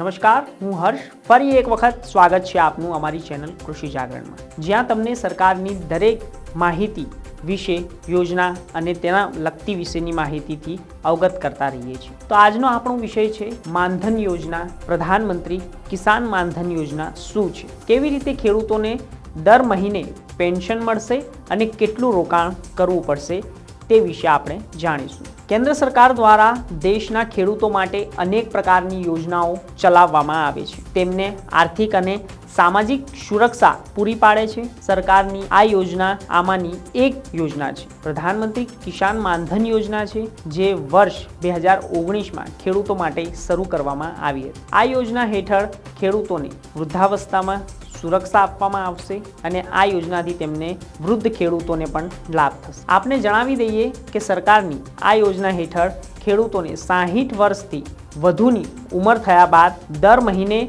નમસ્કાર, હું હર્ષ. ફરી એક વખત સ્વાગત છે આપનું અમારી ચેનલ કૃષિ જાગરણમાં. જ્યાં તમને સરકારની દરેક માહિતી વિશે, યોજના અને તેના લગતી વિશેની માહિતીથી અવગત કરતા રહીએ છીએ. તો આજનો આપણો વિષય છે, માનધન યોજના. પ્રધાનમંત્રી કિસાન માનધન યોજના શું છે? કેવી રીતે ખેડૂતોને દર મહિને પેન્શન મળશે અને કેટલું રોકાણ કરવું પડશે તે વિશે આપણે જાણીશું. કેન્દ્ર સરકાર દ્વારા દેશના ખેડૂતો માટે અનેક પ્રકારની યોજનાઓ ચલાવવામાં આવે છે. તેમને આર્થિક અને સામાજિક સુરક્ષા પૂરી પાડે છે. સરકારની આ યોજના આમાંની એક યોજના છે. પ્રધાનમંત્રી કિસાન માનધન યોજના છે, જે વર્ષ બે હજાર ઓગણીસમાં ખેડૂતો માટે શરૂ કરવામાં આવી હતી. આ યોજના હેઠળ ખેડૂતોને વૃદ્ધાવસ્થામાં સુરક્ષા આપવામાં આવશે અને આ યોજનાથી તેમને વૃદ્ધ ખેડૂતોને પણ લાભ થશે. આપને જણાવી દઈએ કે સરકારની આ યોજના હેઠળ ખેડૂતોને સાહીઠ વર્ષથી વધુની ઉંમર થયા બાદ દર મહિને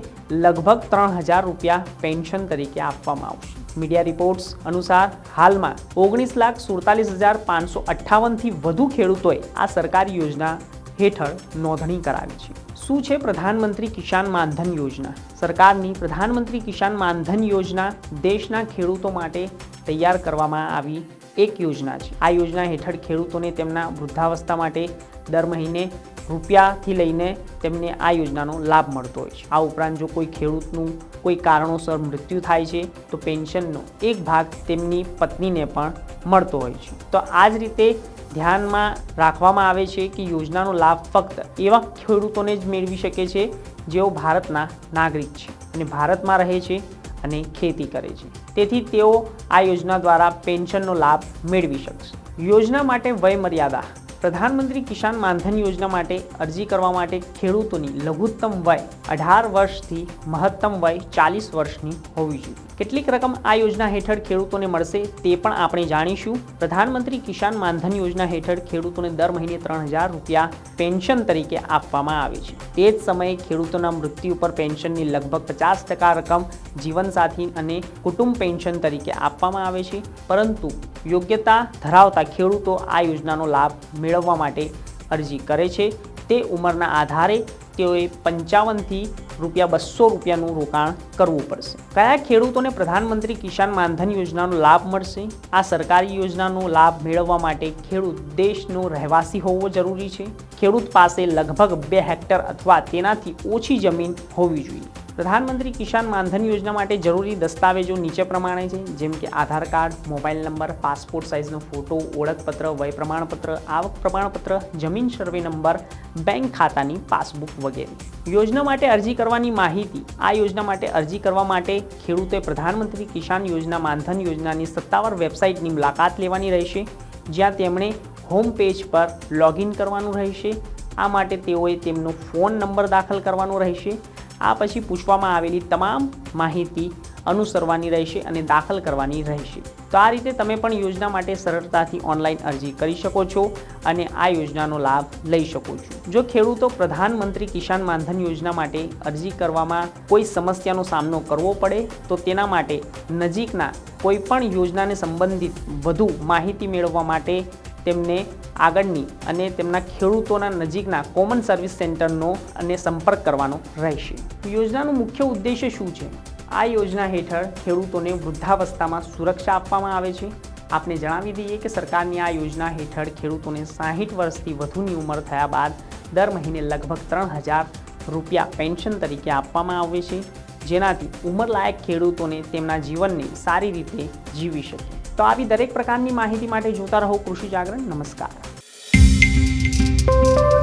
લગભગ ત્રણ હજાર રૂપિયા પેન્શન તરીકે આપવામાં આવશે. મીડિયા રિપોર્ટ્સ અનુસાર હાલમાં ઓગણીસ લાખ સુડતાલીસ હજાર પાંચસો અઠ્ઠાવનથી વધુ ખેડૂતોએ આ સરકારી યોજના હેઠળ નોંધણી કરાવી છે. શું છે પ્રધાનમંત્રી કિસાન માનધન યોજના? સરકારની પ્રધાનમંત્રી કિસાન માનધન યોજના દેશના ખેડૂતો માટે તૈયાર કરવામાં આવી એક યોજના છે. આ યોજના હેઠળ ખેડૂતોને તેમના વૃદ્ધાવસ્થા માટે દર મહિને રૂપિયાથી લઈને તેમને આ યોજનાનો લાભ મળતો હોય છે. આ ઉપરાંત જો કોઈ ખેડૂતનું કોઈ કારણોસર મૃત્યુ થાય છે, તો પેન્શનનો એક ભાગ તેમની પત્નીને પણ મળતો હોય છે. તો આ જ રીતે ધ્યાનમાં રાખવામાં આવે છે કે યોજનાનો લાભ ફક્ત એવા ખેડૂતોને જ મેળવી શકે છે જેઓ ભારતના નાગરિક છે અને ભારતમાં રહે છે અને ખેતી કરે છે. તેથી તેઓ આ યોજના દ્વારા પેન્શનનો લાભ મેળવી શકશે. યોજના માટે વય મર્યાદા પ્રધાનમંત્રી કિસાન માનધન યોજના માટે અરજી કરવા માટે ખેડૂતોની લઘુત્તમ વય અઢાર વર્ષથી મહત્તમ વય ચાલીસ વર્ષની હોવી જોઈએ. કેટલીક રકમ આ યોજના હેઠળ ખેડૂતોને મળશે તે પણ આપણે જાણીશું. પ્રધાનમંત્રી કિસાન માનધન યોજના હેઠળ ખેડૂતોને દર મહિને ત્રણ હજાર રૂપિયા પેન્શન તરીકે આપવામાં આવે છે. તે જ સમયે ખેડૂતોના મૃત્યુ પર પેન્શનની લગભગ પચાસ ટકા રકમ જીવનસાથી અને કુટુંબ પેન્શન તરીકે આપવામાં આવે છે. પરંતુ યોગ્યતા ધરાવતા ખેડૂતો આ યોજનાનો લાભ મેળવવા માટે અરજી કરે છે. તે ઉંમરના આધારે તેઓએ પંચાવનથી રૂપિયા બસો રૂપિયાનું રોકાણ કરવું પડશે. કયા ખેડૂતોને પ્રધાનમંત્રી કિસાન માનધન યોજનાનો લાભ મળશે? આ સરકારી યોજનાનો લાભ મેળવવા માટે ખેડૂત દેશનો રહેવાસી હોવો જરૂરી છે? ખેડૂત પાસે લગભગ બે હેક્ટર અથવા તેનાથી ઓછી જમીન હોવી જોઈએ. પ્રધાનમંત્રી કિસાન માનધન યોજના માટે જરૂરી દસ્તાવેજો નીચે પ્રમાણે છે, જેમ કે Aadhaar card, mobile number, passport સાઇઝનો photo, ઓળખપત્ર, વય પ્રમાણપત્ર, આવક પ્રમાણપત્ર, જમીન સર્વે નંબર, બેંક ખાતાની પાસબુક વગેરે. યોજના માટે અરજી કરવાની માહિતી. આ યોજના માટે અરજી કરવા માટે ખેડૂતોએ પ્રધાનમંત્રી કિસાન યોજના માનધન યોજનાની સત્તાવાર વેબસાઇટની મુલાકાત લેવાની રહેશે, જ્યાં તેમણે હોમ પેજ પર લોગિન કરવાનું રહેશે. આ માટે તેઓએ તેમનો ફોન નંબર દાખલ કરવાનો રહેશે. આ પછી પૂછવામાં આવેલી તમામ માહિતી અનુસરવાની રહેશે અને દાખલ કરવાની રહેશે. તો આ રીતે તમે પણ યોજના માટે સરળતાથી ઓનલાઈન અરજી કરી શકો છો અને આ યોજનાનો લાભ લઈ શકો છો. જો ખેડૂતો પ્રધાનમંત્રી કિસાન માનધન યોજના માટે અરજી કરવામાં કોઈ સમસ્યાનો સામનો કરવો પડે, તો તેના માટે નજીકના કોઈ પણ યોજનાને સંબંધિત વધુ માહિતી મેળવવા માટે તેમને આગળની અને તેમના ખેડૂતોના નજીકના કોમન સર્વિસ સેન્ટરનો અને સંપર્ક કરવાનો રહેશે. યોજનાનું મુખ્ય ઉદ્દેશ્ય શું છે? આ યોજના હેઠળ ખેડૂતોને વૃદ્ધાવસ્થામાં સુરક્ષા આપવામાં આવે છે. આપને જણાવી દઈએ કે સરકારની આ યોજના હેઠળ ખેડૂતોને સાહીઠ વર્ષથી વધુની ઉંમર થયા બાદ દર મહિને લગભગ ત્રણ હજાર રૂપિયા પેન્શન તરીકે આપવામાં આવે છે. જેનાથી ઉંમરલાયક ખેડૂતોને તેમના જીવનને સારી રીતે જીવી શકે. તો આવી દરેક પ્રકારની માહિતી માટે જોતા રહો કૃષિ જાગરણ. નમસ્કાર. Thank you.